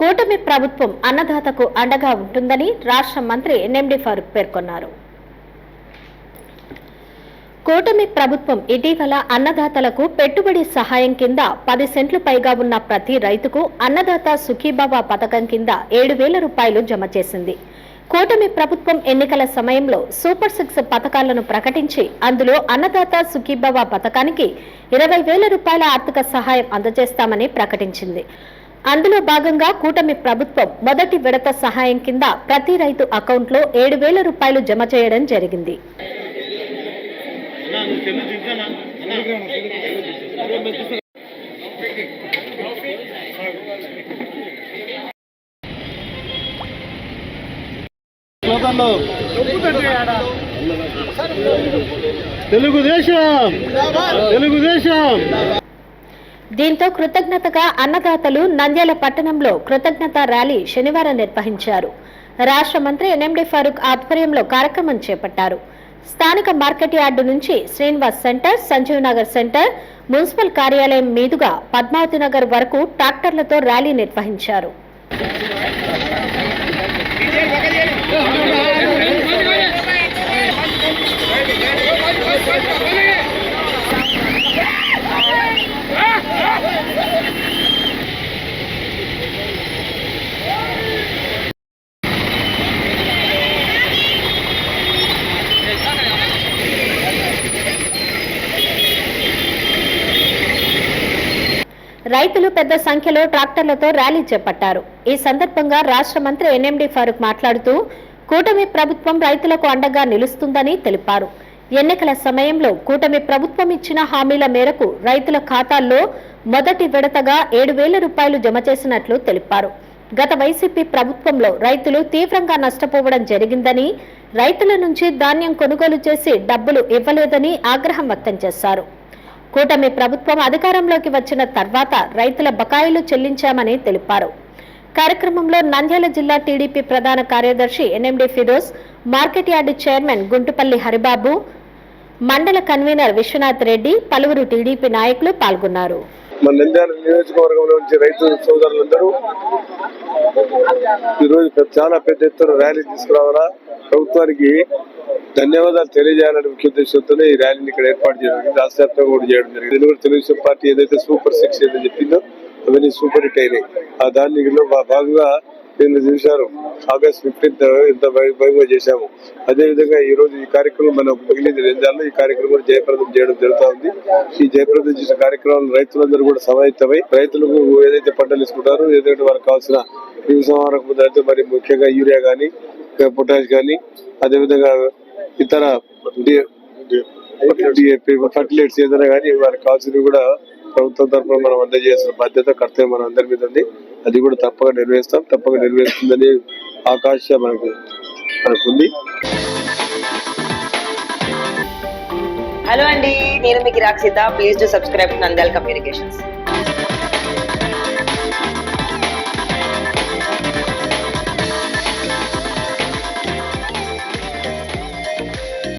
కూటమి ప్రభుత్వం అన్నదాతకు అండగా ఉంటుందని రాష్ట్ర మంత్రి నెమ్డి ఫారూక్ పేర్కొన్నారు. కూటమి ప్రభుత్వం ఇటీవల అన్నదాతలకు పెట్టుబడి సహాయం కింద పది సెంట్లు పైగా ఉన్న ప్రతి రైతుకు అన్నదాత సుఖీబాబా పథకం కింద ఏడు వేల రూపాయలు జమ చేసింది. కూటమి ప్రభుత్వం ఎన్నికల సమయంలో సూపర్ సిక్స్ పథకాలను ప్రకటించి అందులో అన్నదాత సుఖీబాబా పథకానికి ఇరవై వేల రూపాయల ఆర్థిక సహాయం అందజేస్తామని ప్రకటించింది. అందులో భాగంగా కూటమి ప్రభుత్వం మొదటి విడత సహాయం కింద ప్రతి రైతు అకౌంట్లో ఏడు వేల రూపాయలు జమ చేయడం జరిగింది. తెలుగుదేశం! తెలుగుదేశం! దీంతో కృతజ్ఞతగా అన్నదాతలు నంద్యాల పట్టణంలో కృతజ్ఞత ర్యాలీ శనివారం నిర్వహించారు. రాష్ట్ర మంత్రి ఎన్ఎండి ఫారూక్ ఆధ్వర్యంలో కార్యక్రమం చేపట్టారు. స్థానిక మార్కెట్ యార్డు నుంచి Srinivas centre Sanjeev Nagar centre municipal కార్యాలయం మీదుగా పద్మావతి నగర్ వరకు ట్రాక్టర్లతో ర్యాలీ నిర్వహించారు. రైతులు పెద్ద సంఖ్యలో ట్రాక్టర్లతో ర్యాలీ చేపట్టారు. ఈ సందర్భంగా రాష్ట్ర మంత్రి ఎన్ఎండి ఫారూక్ మాట్లాడుతూ కూటమి ప్రభుత్వం రైతులకు అండగా నిలుస్తుందని తెలిపారు. ఎన్నికల సమయంలో కూటమి ప్రభుత్వం ఇచ్చిన హామీల మేరకు రైతుల ఖాతాల్లో మొదటి విడతగా ఏడు వేల రూపాయలు జమ చేసినట్లు తెలిపారు. గత వైసీపీ ప్రభుత్వంలో రైతులు తీవ్రంగా నష్టపోవడం జరిగిందని రైతుల నుంచి ధాన్యం కొనుగోలు చేసి డబ్బులు ఇవ్వలేదని ఆగ్రహం వ్యక్తం చేశారు. కూటమి ప్రభుత్వం అధికారంలోకి వచ్చిన తర్వాత రైతుల బకాయిలు చెల్లించామని తెలిపారు. కార్యక్రమంలో నంద్యాల జిల్లా టీడీపీ ప్రధాన కార్యదర్శి NMD Firoz market yard chairman Guntupalli Haribabu మండల కన్వీనర్ విశ్వనాథ్ రెడ్డి పలువురు టీడీపీ నాయకులు పాల్గొన్నారు. మన నంద్యాల నియోజకవర్గంలో నుంచి రైతు సోదరులందరూ ఈరోజు చాలా పెద్ద ఎత్తున ర్యాలీ తీసుకురావాలా? ప్రభుత్వానికి ధన్యవాదాలు తెలియజేయాలని ముఖ్య ఉద్దేశంతోనే ఈ ర్యాలీని ఇక్కడ ఏర్పాటు చేయడం జరిగింది. రాష్ట్ర వ్యాప్తంగా కూడా చేయడం జరిగింది. తెలుగు తెలుగుదేశం పార్టీ ఏదైతే సూపర్ సిక్స్ ఏదో చెప్పిందో అవన్నీ సూపర్ హిట్ అయినాయి. ఆ దానిలో భాగంగా నిన్న చూశారు. ఆగస్ట్ ఫిఫ్టీన్త్ ఎంత భయంగా చేశాము. అదేవిధంగా ఈ రోజు ఈ కార్యక్రమం మనం మిగిలింది నంద్యాలలో ఈ కార్యక్రమం కూడా జయప్రదం చేయడం జరుగుతా ఉంది. ఈ జయప్రదం చేసిన కార్యక్రమాలు రైతులందరూ కూడా సమాయత్తమై రైతులకు ఏదైతే పంటలు ఇసుకుంటారో ఏదైతే వాళ్ళకి కావాల్సిన క్రిమి మరి ముఖ్యంగా యూరియా కానీ పొటాష్ కానీ అదేవిధంగా ఇతర డిఏపి ఫర్టిలైట్స్ ఏదైనా కానీ వారికి కావాల్సినవి కూడా ప్రభుత్వం తరఫున మనం అందజేయాల్సిన బాధ్యత కర్తవ్యం మన అందరి మీద ఉంది. అది కూడా తప్పక నెరవేరుస్తాం. తప్పక నెరవేరుస్తుందని ఆకాశ మనకు మనకుంది. హలో అండి నేను మీకు Rakshita please to subscribe Nandal communications.